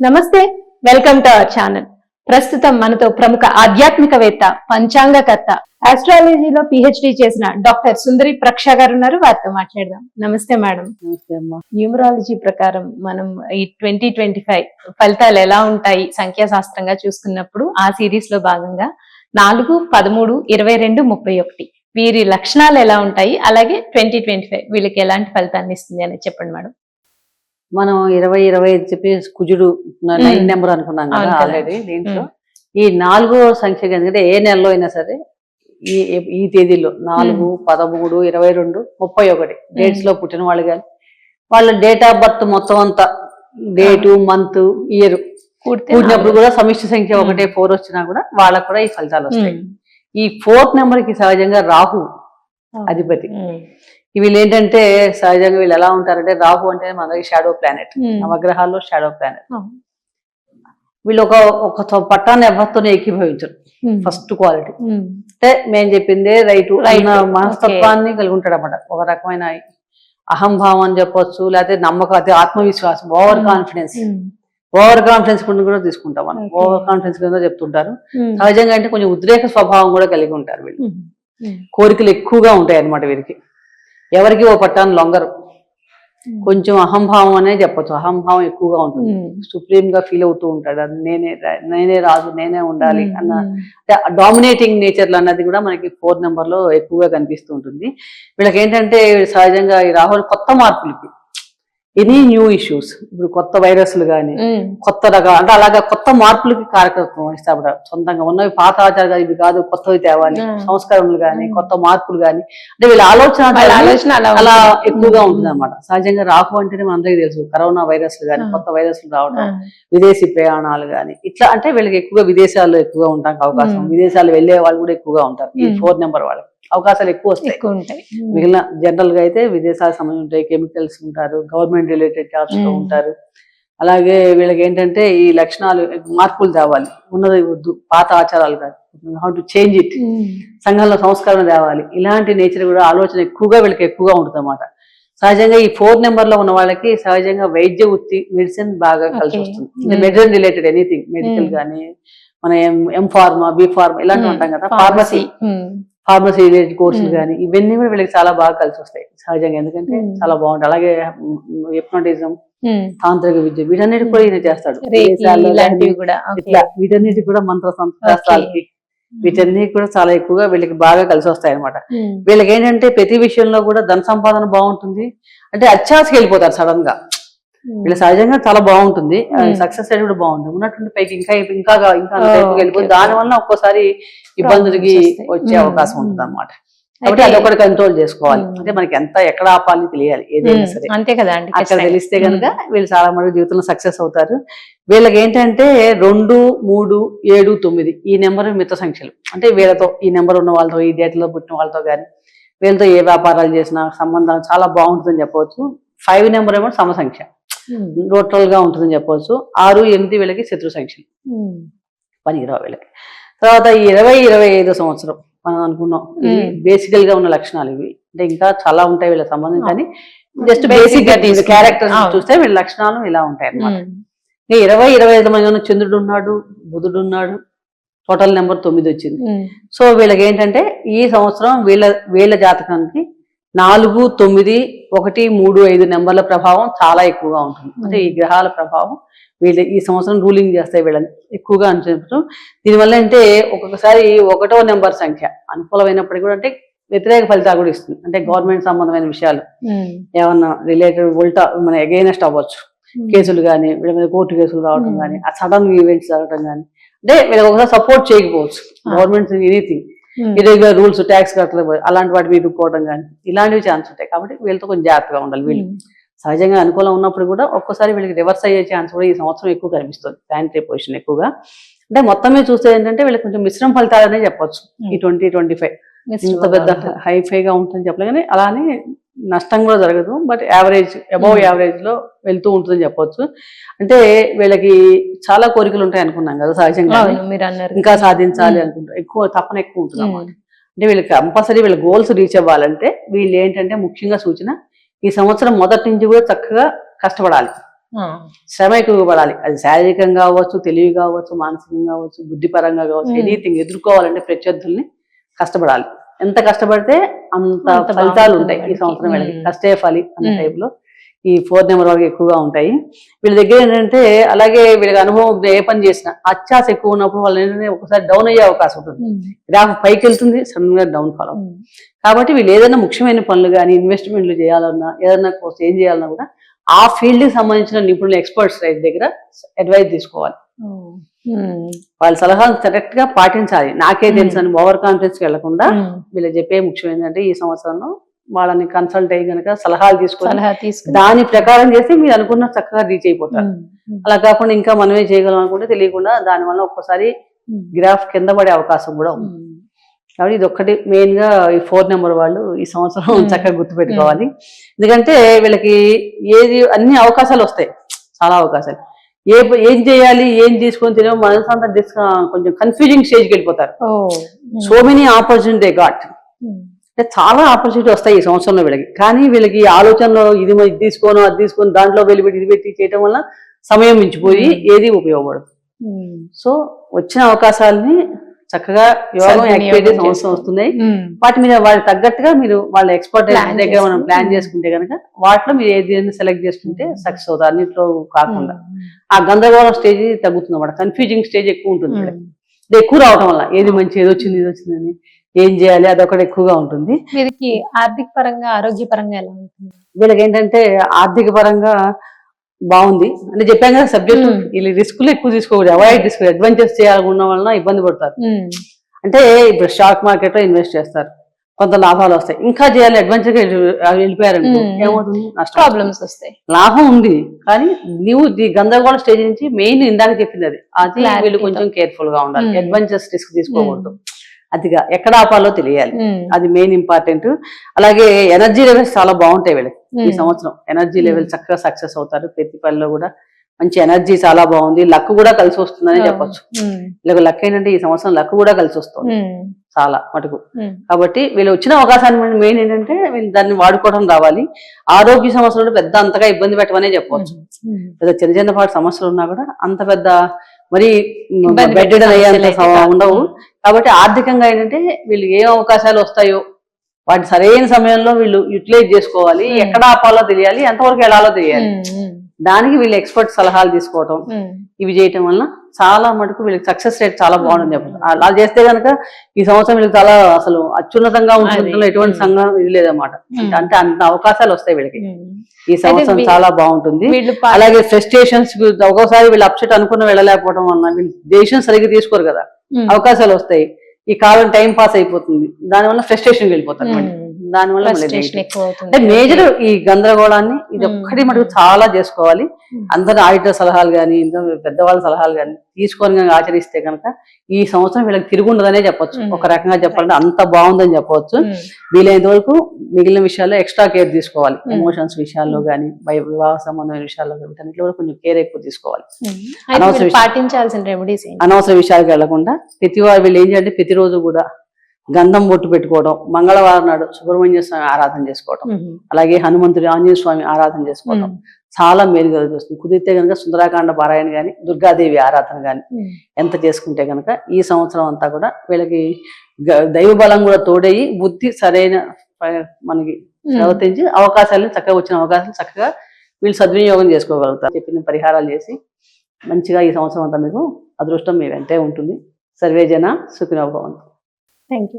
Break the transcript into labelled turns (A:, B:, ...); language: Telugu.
A: నమస్తే వెల్కమ్ టు అవర్ ఛానల్. ప్రస్తుతం మనతో ప్రముఖ ఆధ్యాత్మికవేత్త పంచాంగకర్త ఆస్ట్రాలజీలో పిహెచ్డి చేసిన డాక్టర్ సుందరి ప్రక్ష గారు ఉన్నారు. వారితో మాట్లాడదాం. నమస్తే మేడం.
B: నమస్తే అమ్మా.
A: న్యూమరాలజీ ప్రకారం మనం ఈ ట్వంటీ ట్వంటీ ఫైవ్ ఫలితాలు ఎలా ఉంటాయి సంఖ్యాశాస్త్రంగా చూసుకున్నప్పుడు ఆ సిరీస్లో భాగంగా నాలుగు పదమూడు ఇరవై రెండు ముప్పై ఒకటి. వీరి లక్షణాలు ఎలా ఉంటాయి? అలాగే ట్వంటీ ట్వంటీ ఫైవ్ వీళ్ళకి ఎలాంటి ఫలితాన్ని ఇస్తుంది అనేది చెప్పండి మేడం.
B: మనం ఇరవై ఇరవై ఐదు చెప్పి కుజుడు నైన్. నెంబర్ అనుకున్నాం కదా. ఆల్రెడీ దీంట్లో. ఈ నాలుగో సంఖ్య ఎందుకంటే ఏ నెలలో అయినా సరే ఈ ఈ తేదీలో నాలుగు పదమూడు ఇరవై రెండు ముప్పై ఒకటి డేట్స్లో పుట్టిన వాళ్ళు కానీ వాళ్ళ డేట్ ఆఫ్ బర్త్ మొత్తం అంతా డేటు మంత్ ఇయర్
A: పూర్తి
B: కూడినప్పుడు కూడా సమిష్టి సంఖ్య. ఒకటే ఫోర్ వచ్చినా కూడా వాళ్ళకు కూడా ఈ ఫలితాలు వస్తాయి. ఈ ఫోర్త్ నెంబర్కి సహజంగా రాహు అధిపతి. వీళ్ళు ఏంటంటే సహజంగా వీళ్ళు ఎలా ఉంటారంటే రాహు అంటే మనకి షాడో ప్లానెట్. నవగ్రహాల్లో షాడో ప్లానెట్. వీళ్ళు ఒక ఒక పట్టాన్ని ఎవరితోనే ఏకీభవించరు. ఫస్ట్ క్వాలిటీ
A: ఉమ్.
B: అంటే మేము చెప్పిందే రైటు. అన్న మనస్తత్వాన్ని కలిగి ఉంటాడు అన్నమాట ఒక రకమైన అహంభావం అని చెప్పొచ్చు లేకపోతే నమ్మకం అదే ఆత్మవిశ్వాసం over
A: Hmm.
B: Confidence. Over confidence కూడా తీసుకుంటాం మనం. ఓవర్ కాన్ఫిడెన్స్ కింద చెప్తుంటారు
A: ఉమ్.
B: సహజంగా అంటే కొంచెం ఉద్రేక స్వభావం కూడా కలిగి ఉంటారు వీళ్ళు. కోరికలు ఎక్కువగా ఉంటాయి అన్నమాట వీరికి ఎవరికి ఓ పట్టాన్ని లొంగరు. కొంచెం అహంభావం అనే చెప్పొచ్చు అహంభావం ఎక్కువగా ఉంటుంది. సుప్రీం గా ఫీల్ అవుతూ ఉంటాడు అది నేనే నేనే రాజు నేనే ఉండాలి. అన్న. డామినేటింగ్ నేచర్ అన్నది కూడా మనకి ఫోర్ నెంబర్లో ఎక్కువగా కనిపిస్తూ ఉంటుంది వీళ్ళకి ఏంటంటే సహజంగా ఈ రాహుల్ కొత్త మార్పులకి ఎనీ న్యూ ఇష్యూస్ ఇప్పుడు కొత్త వైరస్లు కానీ. కొత్త రకాల అంటే అలాగా కొత్త మార్పులకి కారకత్వం ఇస్తాడు సొంతంగా ఉన్నవి పాత ఆచారాలు ఇవి కాదు కొత్తవి తేవాలి. సంస్కరణలు కానీ. కొత్త మార్పులు కానీ అంటే వీళ్ళ ఆలోచన
A: ఆలోచన అలా.
B: ఎక్కువగా. ఉంటుంది అనమాట సహజంగా రాహు అంటేనే మనందరికీ తెలుసు కరోనా వైరస్లు కానీ. కొత్త వైరస్లు రావడం. విదేశీ ప్రయాణాలు కానీ ఇట్లా అంటే వీళ్ళకి ఎక్కువగా విదేశాల్లో ఎక్కువగా ఉండడానికి అవకాశం. విదేశాలు వెళ్ళే వాళ్ళు కూడా ఎక్కువగా ఉంటారు ఈ. ఫోర్ నెంబర్ వాళ్ళకి అవకాశాలు ఎక్కువ వస్తాయి
A: ఎక్కువ ఉంటాయి.
B: మిగిలిన జనరల్గా అయితే విదేశాలకు సంబంధించి ఉంటాయి కెమికల్స్ ఉంటారు గవర్నమెంట్ రిలేటెడ్
A: జాబ్స్లో.
B: ఉంటారు అలాగే వీళ్ళకి ఏంటంటే ఈ లక్షణాలు మార్పులు తేవాలి ఉన్నది వద్దు పాత ఆచారాలు కాదు హౌ టు చేంజ్ ఇట్. సంఘంలో సంస్కరణ తేవాలి ఇలాంటి నేచర్ కూడా ఆలోచన ఎక్కువగా వీళ్ళకి ఎక్కువగా ఉంటుంది అన్నమాట సహజంగా ఈ ఫోర్ నెంబర్లో ఉన్న వాళ్ళకి సహజంగా వైద్య వృత్తి మెడిసిన్ బాగా కలిసి. వస్తుంది. Medicine related anything medical. కానీ మన ఎం ఫార్మా బి ఫార్మా ఇలాంటివి ఉంటాం కదా ఫార్మసీ. ఫార్మసీ కోర్సులు. కానీ ఇవన్నీ కూడా వీళ్ళకి చాలా బాగా కలిసి వస్తాయి సహజంగా ఎందుకంటే. చాలా బాగుంటాయి అలాగే హిప్నోటిజం
A: ఉమ్.
B: తాంత్రిక విద్య వీటన్నిటి కూడా ఈయన చేస్తాడు వీటన్నిటి కూడా మంత్ర శాస్త్రాలకి వీటన్ని కూడా చాలా ఎక్కువగా వీళ్ళకి బాగా కలిసి వస్తాయి అనమాట. వీళ్ళకి ఏంటంటే ప్రతి విషయంలో కూడా ధన సంపాదన బాగుంటుంది అంటే అత్యాశకి వెళ్ళిపోతారు
A: సడన్గా.
B: వీళ్ళ సహజంగా చాలా బాగుంటుంది. సక్సెస్ రేట్ కూడా బాగుంటుంది ఉన్నటువంటి పైకి ఇంకా ఇంకా ఇంకా
A: okay,
B: దాని వల్ల ఒక్కోసారి ఇబ్బందులకి. వచ్చే. అవకాశం ఉంటుంది. అనమాట కాబట్టి
A: అయితే-
B: అదొకటి కంట్రోల్ చేసుకోవాలి. అంటే మనకి ఎంత ఎక్కడ ఆపాలి తెలియాలి ఏదైనా
A: ఉమ్.
B: సరే
A: అంతే కదా అండి
B: అక్కడ. తెలిస్తే కనుక. వీళ్ళు చాలా మంది జీవితంలో సక్సెస్ అవుతారు వీళ్ళకి ఏంటంటే రెండు మూడు ఏడు తొమ్మిది ఈ నెంబర్ మిత్ర సంఖ్యలు అంటే వీళ్ళతో ఈ నెంబర్ ఉన్న వాళ్ళతో ఈ డేట్లో పుట్టిన వాళ్ళతో కానీ వీళ్ళతో ఏ వ్యాపారాలు చేసినా సంబంధం చాలా బాగుంటుందని చెప్పవచ్చు ఫైవ్ నెంబర్ ఏమో సమ సంఖ్య
A: ఉమ్.
B: న్యూట్రల్గా ఉంటుందని చెప్పవచ్చు ఆరు ఎనిమిది వీళ్ళకి శత్రు సంఖ్యలు
A: ఉమ్.
B: పనికిరావు వీళ్ళకి తర్వాత ఇరవై ఇరవై ఐదో సంవత్సరం మనం అనుకున్నాం. బేసికల్గా ఉన్న లక్షణాలు ఇవి అంటే ఇంకా చాలా ఉంటాయి వీళ్ళ సంబంధం. కానీ జస్ట్
A: బేసిక్గా.
B: క్యారెక్టర్. చూస్తే వీళ్ళ లక్షణాలు ఇలా ఉంటాయి. ఇంకా ఇరవై ఇరవై ఐదు మంది చంద్రుడు ఉన్నాడు బుధుడు ఉన్నాడు టోటల్ నెంబర్ తొమ్మిది వచ్చింది. సో వీళ్ళకి ఏంటంటే ఈ సంవత్సరం వీళ్ళ వీళ్ళ జాతకానికి నాలుగు తొమ్మిది ఒకటి మూడు ఐదు నెంబర్ల ప్రభావం చాలా ఎక్కువగా ఉంటుంది అంటే ఈ గ్రహాల ప్రభావం వీళ్ళ ఈ సంవత్సరం రూలింగ్ చేస్తాయి వీళ్ళని ఎక్కువగా అని చెప్పచ్చు దీనివల్ల అంటే ఒక్కొక్కసారి ఒకటో నెంబర్ సంఖ్య అనుకూలమైనప్పటికీ కూడా అంటే వ్యతిరేక ఫలితాలు కూడా ఇస్తుంది అంటే గవర్నమెంట్ సంబంధమైన విషయాలు. ఏమన్నా రిలేటెడ్ ఉల్టా మన అగైనెస్ట్ అవ్వచ్చు. కేసులు కానీ వీళ్ళ మీద కోర్టు కేసులు రావడం. కానీ ఆ సడన్ ఈవెంట్స్ జరగడం కానీ అంటే వీళ్ళకి ఒకసారి సపోర్ట్ చేయకపోవచ్చు. Government anything. Irregular rules tax కట్టలేదు అలాంటి వాటి మీద ఇరుక్కోవడం కానీ ఇలాంటివి ఛాన్స్ ఉంటాయి. కాబట్టి వీళ్ళతో కొంచెం జాగ్రత్తగా ఉండాలి వీళ్ళు.
A: ఉమ్.
B: సహజంగా అనుకూలం ఉన్నప్పుడు కూడా ఒక్కసారి వీళ్ళకి రివర్స్ అయ్యే ఛాన్స్ కూడా ఈ సంవత్సరం ఎక్కువ కనిపిస్తుంది. ప్లానిటరీ పొజిషన్ ఎక్కువగా. అంటే మొత్తం మీద చూస్తే ఏంటంటే వీళ్ళకి కొంచెం మిశ్రమ ఫలితాలనే చెప్పొచ్చు. ఈ ట్వంటీ ట్వంటీ ఫైవ్. ఇంత పెద్ద హై గా ఉంటుందని చెప్పలే కానీ అలానే నష్టం కూడా జరగదు బట్ యావరేజ్ అబౌవ్
A: Hmm.
B: యావరేజ్లో వెళ్తూ ఉంటుందని చెప్పొచ్చు. అంటే వీళ్ళకి చాలా కోరికలు ఉంటాయి అనుకున్నాం కదా సహజంగా ఇంకా సాధించాలి
A: Hmm.
B: అనుకుంటారు. ఎక్కువ తపన ఎక్కువ ఉంటుంది. అన్నమాట. అంటే వీళ్ళకి కంపల్సరీ వీళ్ళ గోల్స్ రీచ్ అవ్వాలంటే వీళ్ళు ఏంటంటే ముఖ్యంగా సూచన ఈ సంవత్సరం మొదటి నుంచి కూడా చక్కగా కష్టపడాలి. శ్రమ ఎక్కువ పడాలి. అది శారీరకంగా కావచ్చు తెలివి కావచ్చు మానసికంగా కావచ్చు బుద్ధిపరంగా కావచ్చు
A: Hmm.
B: ఎనీథింగ్ ఎదుర్కోవాలంటే ప్రత్యర్థుల్ని కష్టపడాలి. ఎంత కష్టపడితే అంత ఫలితాలు ఉంటాయి ఈ. సంవత్సరం వీళ్ళకి. కష్టే ఫలి అన్న. టైప్లో ఈ ఫోర్ నెంబర్ వాళ్ళకి ఎక్కువగా ఉంటాయి వీళ్ళ దగ్గర ఏంటంటే అలాగే వీళ్ళకి అనుభవం ఏ పని చేసినా అత్యాస ఎక్కువ ఉన్నప్పుడు వాళ్ళు ఏంటంటే ఒకసారి డౌన్ అయ్యే అవకాశం ఉంటుంది గ్రాఫ్ పైకి వెళ్తుంది సడన్గా డౌన్ ఫాల్ అవుతుంది కాబట్టి వీళ్ళు ఏదైనా ముఖ్యమైన పనులు కానీ ఇన్వెస్ట్మెంట్లు చేయాలన్నా ఏదైనా కోసం ఏం చేయాలన్నా కూడా ఆ ఫీల్డ్కి సంబంధించిన నిపుణులు ఎక్స్పర్ట్స్ దగ్గర అడ్వైస్ తీసుకోవాలి. వాళ్ళ సలహాలు కరెక్ట్గా పాటించాలి. నాకే. తెలుసు అని ఓవర్ కాన్ఫిడెన్స్ వెళ్ళకుండా వీళ్ళు చెప్పే ముఖ్యం ఏంటంటే ఈ సంవత్సరంలో వాళ్ళని కన్సల్ట్ అయ్యి కనుక సలహాలు తీసుకొని దాని ప్రకారం చేస్తే మీరు అనుకున్న చక్కగా రీచ్ అయిపోతారు. అలా కాకుండా ఇంకా మనమే చేయగలం అనుకుంటే తెలియకుండా దాని వల్ల ఒక్కసారి గ్రాఫ్ కింద పడే అవకాశం కూడా ఉంది. కాబట్టి ఇది ఒక్కటి మెయిన్గా ఈ ఫోర్ నెంబర్ వాళ్ళు ఈ సంవత్సరం. చక్కగా గుర్తుపెట్టుకోవాలి. ఎందుకంటే వీళ్ళకి ఏది అన్ని అవకాశాలు వస్తాయి. చాలా అవకాశాలు. ఏ ఏం చేయాలి ఏం తీసుకొని తెలియదు మనసు అంతా కొంచెం కన్ఫ్యూజింగ్ స్టేజ్కి వెళ్ళిపోతారు. సో మెనీ ఆపర్చునిటీ గాట్ అంటే చాలా ఆపర్చునిటీ వస్తాయి ఈ సంవత్సరంలో వీళ్ళకి. కానీ వీళ్ళకి ఆలోచనలో ఇది తీసుకోను అది తీసుకొని దాంట్లో వెళ్ళి పెట్టి ఇది పెట్టి చేయటం వల్ల సమయం మించిపోయి. ఏది ఉపయోగపడదు. సో వచ్చిన అవకాశాలని చక్కగా యోగం యాక్టివిటీస్ అవసరం. వస్తున్నాయి వాటి మీద వాళ్ళకి తగ్గట్టుగా మీరు వాళ్ళ ఎక్స్పర్ట్ దగ్గర మనం. ప్లాన్ చేసుకుంటే కనుక వాటిలో మీరు ఏది సెలెక్ట్ చేసుకుంటే సక్సెస్ అవుతారు అన్నింటిలో కాకుండా. ఆ గందరగోళం స్టేజ్ తగ్గుతుంది అన్నమాట కన్ఫ్యూజింగ్ స్టేజ్ ఎక్కువ ఉంటుంది. ఇది ఎక్కువ రావటం వల్ల ఏది మంచి ఏది వచ్చింది ఇది వచ్చిందని ఏం చేయాలి అదొకటి ఎక్కువగా ఉంటుంది.
A: వీరికి ఆర్థిక పరంగా ఆరోగ్య పరంగా ఎలా ఉంటుంది?
B: వీళ్ళకి ఏంటంటే ఆర్థిక పరంగా బాగుంది. అంటే చెప్పాను కదా సబ్జెక్ట్. వీళ్ళు రిస్కులు ఎక్కువ తీసుకోకూడదు. అవాయిడ్ రిస్క్ అడ్వెంచర్స్ చేయాలనుకున్న వలన ఇబ్బంది పడతారు. అంటే ఇప్పుడు స్టాక్ మార్కెట్లో ఇన్వెస్ట్ చేస్తారు. కొంత లాభాలు వస్తాయి. ఇంకా చేయాలి అడ్వెంచర్ వెళ్ళిపోయారనుకో
A: Hmm.
B: ఏమవుతుంది? నష్టం.
A: ప్రాబ్లమ్స్ వస్తాయి.
B: లాభం ఉంది. కానీ నీవు ఈ గందరగోళ స్టేజ్ నుంచి మెయిన్ ఇందాక చెప్పింది అది. అది వీళ్ళు. కొంచెం కేర్ఫుల్గా ఉండాలి. అడ్వెంచర్స్ రిస్క్ తీసుకోకూడదు. అదిగా ఎక్కడ ఆపాలో తెలియాలి. అది మెయిన్ ఇంపార్టెంట్ అలాగే ఎనర్జీ లెవెల్స్ చాలా బాగుంటాయి వీళ్ళకి ఈ. సంవత్సరం ఎనర్జీ. లెవెల్ చక్కగా సక్సెస్ అవుతారు ప్రతి పనిలో కూడా మంచి ఎనర్జీ చాలా బాగుంది లక్ కూడా కలిసి వస్తుందని చెప్పొచ్చు. వీళ్ళకి లక్ ఏంటంటే ఈ సంవత్సరం లక్ కూడా కలిసి వస్తుంది. చాలా మటుకు. కాబట్టి వీళ్ళు వచ్చిన అవకాశాన్ని మెయిన్ ఏంటంటే వీళ్ళు దాన్ని వాడుకోవడం రావాలి ఆరోగ్య సమస్యలు పెద్ద అంతగా ఇబ్బంది పెట్టమనే చెప్పవచ్చు. పెద్ద చిన్న చిన్న పాటి సమస్యలు ఉన్నా కూడా అంత పెద్ద మరి
A: ఇబ్బంది
B: బెడ్
A: పెట్టే
B: అయ్యేంత. ఉండవు కాబట్టి ఆర్థికంగా ఏంటంటే వీళ్ళు ఏ అవకాశాలు వస్తాయో వాటి సరైన సమయంలో వీళ్ళు యూటిలైజ్ చేసుకోవాలి. ఎక్కడ ఆపాలో తెలియాలి ఎంతవరకు వెళ్ళాలో తెలియాలి. దానికి వీళ్ళు ఎక్స్పర్ట్ సలహాలు తీసుకోవటం. ఇవి చేయటం వల్ల చాలా మటుకు వీళ్ళకి సక్సెస్ రేట్ చాలా బాగుంటుంది అలా చేస్తే కనుక ఈ సంవత్సరం వీళ్ళకి చాలా అసలు అత్యున్నతంగా ఉంటుంది. ఎటువంటి. సంఘం ఇది లేదన్నమాట. అంటే అంత అవకాశాలు వస్తాయి వీళ్ళకి. ఈ సంవత్సరం చాలా బాగుంటుంది అలాగే ఫ్రస్ట్రేషన్స్ ఒక్కోసారి వీళ్ళు అప్సెట్ అనుకున్న వెళ్ళలేకపోవడం వల్ల వీళ్ళు దేశం సరిగ్గా తీసుకోరు కదా. అవకాశాలు వస్తాయి. ఈ కాలం టైం పాస్ అయిపోతుంది. దానివల్ల ఫ్రస్ట్రేషన్ వెళ్ళిపోతారు. దానివల్ల అంటే మేజర్ ఈ గందరగోళాన్ని ఇది
A: Hmm.
B: ఒక్కటి మటుకు చాలా చేసుకోవాలి
A: Hmm.
B: అందరు ఆడిటర్ సలహాలు కానీ పెద్దవాళ్ళ సలహాలు కానీ తీసుకొని కనుక ఆచరిస్తే కనుక ఈ సంవత్సరం వీళ్ళకి తిరుగుండదనే చెప్పొచ్చు
A: Hmm.
B: ఒక రకంగా చెప్పాలంటే అంత బాగుందని చెప్పొచ్చు
A: ఉమ్.
B: వీలైనంత వరకు మిగిలిన విషయాల్లో ఎక్స్ట్రా కేర్ తీసుకోవాలి. ఎమోషన్స్ విషయాల్లో కానీ వివాహ సంబంధమైన విషయాల్లో కానీ వీటన్నిటిలో కూడా కొంచెం కేర్ ఎక్కువ తీసుకోవాలి అనవసర.
A: పాటించాల్సిన రెమెడీస్
B: అనవసర విషయాలకు వెళ్ళకుండా ప్రతి వారు వీళ్ళు ఏం చేయాలంటే ప్రతిరోజు కూడా గంధం బొట్టు పెట్టుకోవడం మంగళవారం నాడు సుబ్రహ్మణ్య స్వామి ఆరాధన చేసుకోవడం. అలాగే హనుమంతుడి ఆంజనేయ స్వామి ఆరాధన చేసుకోవడం. చాలా మేలు కలుగుతుంది. కుదిరితే కనుక సుందరాకాండ పారాయణ కానీ దుర్గాదేవి ఆరాధన కానీ. ఎంత చేసుకుంటే కనుక ఈ సంవత్సరం అంతా కూడా వీళ్ళకి దైవ బలం కూడా తోడయి బుద్ధి సరైన మనకి ప్రవర్తించి అవకాశాలను చక్కగా వచ్చిన అవకాశాలు చక్కగా వీళ్ళు సద్వినియోగం చేసుకోగలుగుతారు. చెప్పిన పరిహారాలు చేసి మంచిగా ఈ సంవత్సరం అంతా మీకు అదృష్టం మీ వెంటే ఉంటుంది. సర్వే జన సుఖినోభవంతు
A: థ్యాంక్ యూ